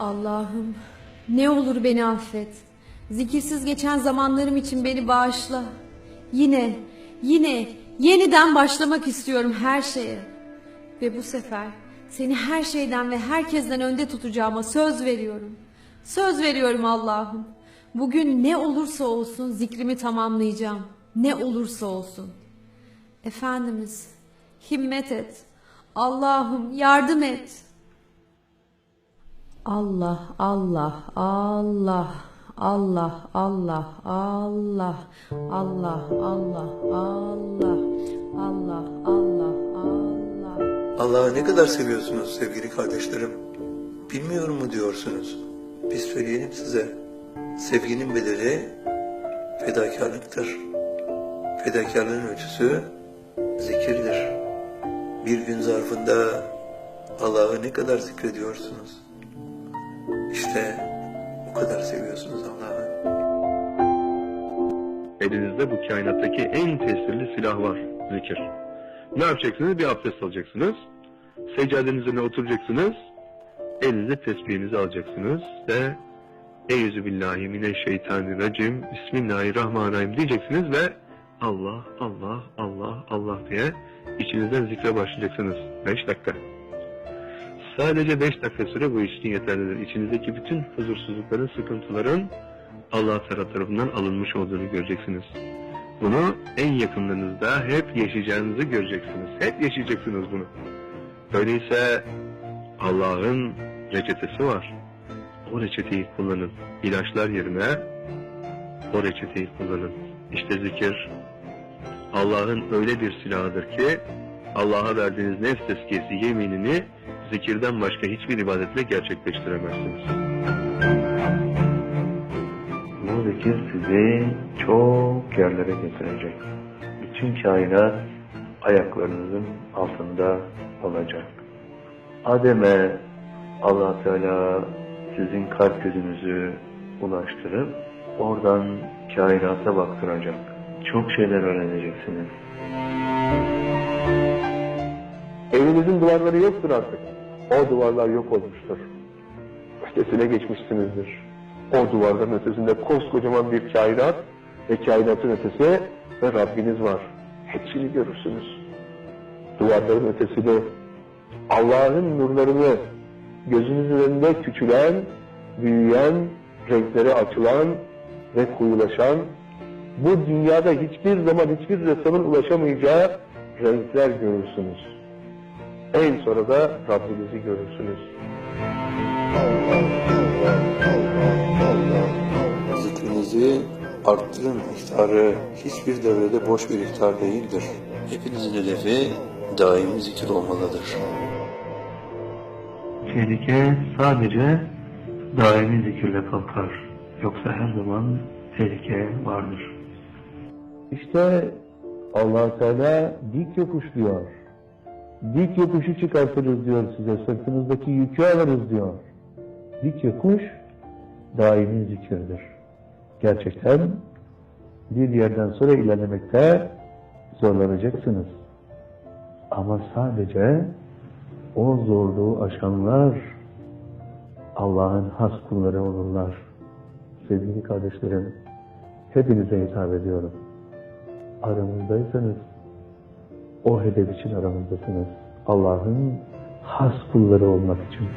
Allah'ım ne olur beni affet. Zikirsiz geçen zamanlarım için beni bağışla. Yine, yine, yeniden başlamak istiyorum her şeye. Ve bu sefer seni her şeyden ve herkesten önde tutacağıma söz veriyorum. Söz veriyorum Allah'ım. Bugün ne olursa olsun zikrimi tamamlayacağım. Ne olursa olsun. Efendimiz, himmet et. Allah'ım yardım et. Allah, Allah, Allah, Allah, Allah, Allah, Allah, Allah, Allah, Allah, Allah, Allah. Allah'ı ne kadar seviyorsunuz sevgili kardeşlerim? Bilmiyorum mu diyorsunuz? Biz söyleyelim size. Sevginin bedeli fedakarlıktır. Fedakarlığın ölçüsü zikirdir. Bir gün zarfında Allah'ı ne kadar zikrediyorsunuz? İşte o kadar seviyorsunuz Allah'ı. Elinizde bu kainattaki en tesirli silah var, zikir. Ne yapacaksınız? Bir abdest alacaksınız. Seccadenizin üzerine oturacaksınız. Elinize tesbihinizi alacaksınız ve Eyyüzü billahi mineşşeytanirracim Bismillahirrahmanirrahim diyeceksiniz ve Allah, Allah, Allah, Allah diye içinizden zikre başlayacaksınız. 5 dakika. Sadece 5 dakika süre bu için yeterlidir. İçinizdeki bütün huzursuzlukların, sıkıntıların Allah tarafından alınmış olduğunu göreceksiniz. Bunu en yakınlarınızda hep yaşayacağınızı göreceksiniz. Hep yaşayacaksınız bunu. Öyleyse Allah'ın reçetesi var. O reçeteyi kullanın. İlaçlar yerine o reçeteyi kullanın. İşte zikir Allah'ın öyle bir silahıdır ki Allah'a verdiğiniz nefs tezkiyesi yeminini zikirden başka hiçbir ibadetle gerçekleştiremezsiniz. Bu zikir sizi çok yerlere getirecek. Bütün kainat ayaklarınızın altında olacak. Adem'e allah Teala sizin kalp gözünüzü ulaştırıp oradan kainata baktıracak. Çok şeyler öğreneceksiniz. Evinizin duvarları yoktur artık. O duvarlar yok olmuştur. Ötesine geçmişsinizdir. O duvarların ötesinde koskocaman bir kainat ve kainatın ötesi ve Rabbiniz var. Hepsini görürsünüz. Duvarların ötesinde Allah'ın nurlarını gözünüzün önünde küçülen, büyüyen, renkleri açılan ve koyulaşan, bu dünyada hiçbir zaman hiçbir ressamın ulaşamayacağı renkler görürsünüz. En sonra da Rabbinizi görürsünüz. Zikrinizi arttırın miktarı hiçbir devrede boş bir ihtar değildir. Hepinizin hedefi daimi zikir olmalıdır. Tehlike sadece daimi zikirle kalkar. Yoksa her zaman tehlike vardır. İşte allah Teala dik yokuş diyor. Dik yokuşu çıkartırız diyor size. Sırtınızdaki yükü alırız diyor. Dik yokuş daimi zikirdir. Gerçekten bir yerden sonra ilerlemekte zorlanacaksınız. Ama sadece o zorluğu aşanlar Allah'ın has kulları olurlar. Sevgili kardeşlerim, hepinize hitap ediyorum. Aramızdaysanız, o hedef için aramızdasınız. Allah'ın has kulları olmak için.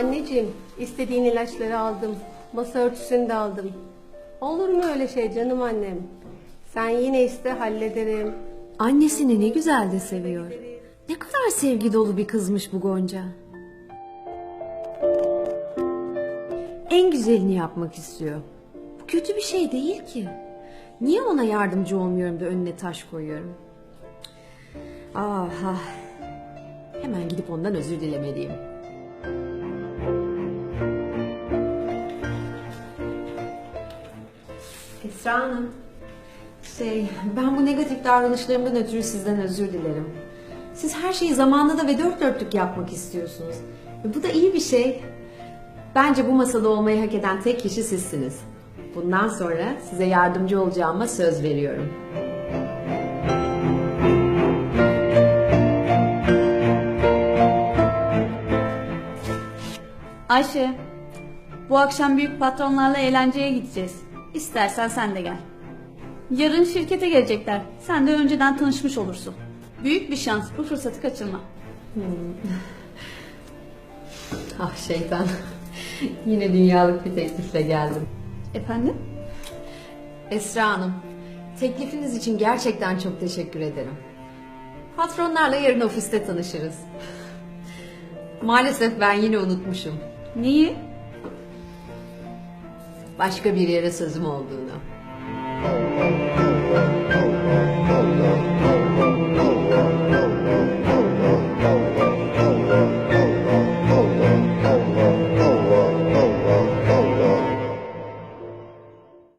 Anneciğim, istediğin ilaçları aldım. Masa örtüsünü de aldım. Olur mu öyle şey canım annem? Sen yine iste hallederim. Annesini ne güzel de seviyor. Ne kadar sevgi dolu bir kızmış bu Gonca. En güzelini yapmak istiyor. Bu kötü bir şey değil ki. Niye ona yardımcı olmuyorum da önüne taş koyuyorum? Ah ah. Hemen gidip ondan özür dilemeliyim. Esra Hanım. Şey, ben bu negatif davranışlarımdan ötürü sizden özür dilerim. Siz her şeyi zamanında ve dört dörtlük yapmak istiyorsunuz. Ve bu da iyi bir şey. Bence bu masada olmayı hak eden tek kişi sizsiniz. Bundan sonra size yardımcı olacağıma söz veriyorum. Ayşe, bu akşam büyük patronlarla eğlenceye gideceğiz. İstersen sen de gel. Yarın şirkete gelecekler. Sen de önceden tanışmış olursun. Büyük bir şans. Bu fırsatı kaçırma. Ah şeytan. Yine dünyalık bir teklifle geldim. Efendim? Esra Hanım, teklifiniz için gerçekten çok teşekkür ederim. Patronlarla yarın ofiste tanışırız. Maalesef ben yine unutmuşum. Neyi? Başka bir yere sözüm olduğunu.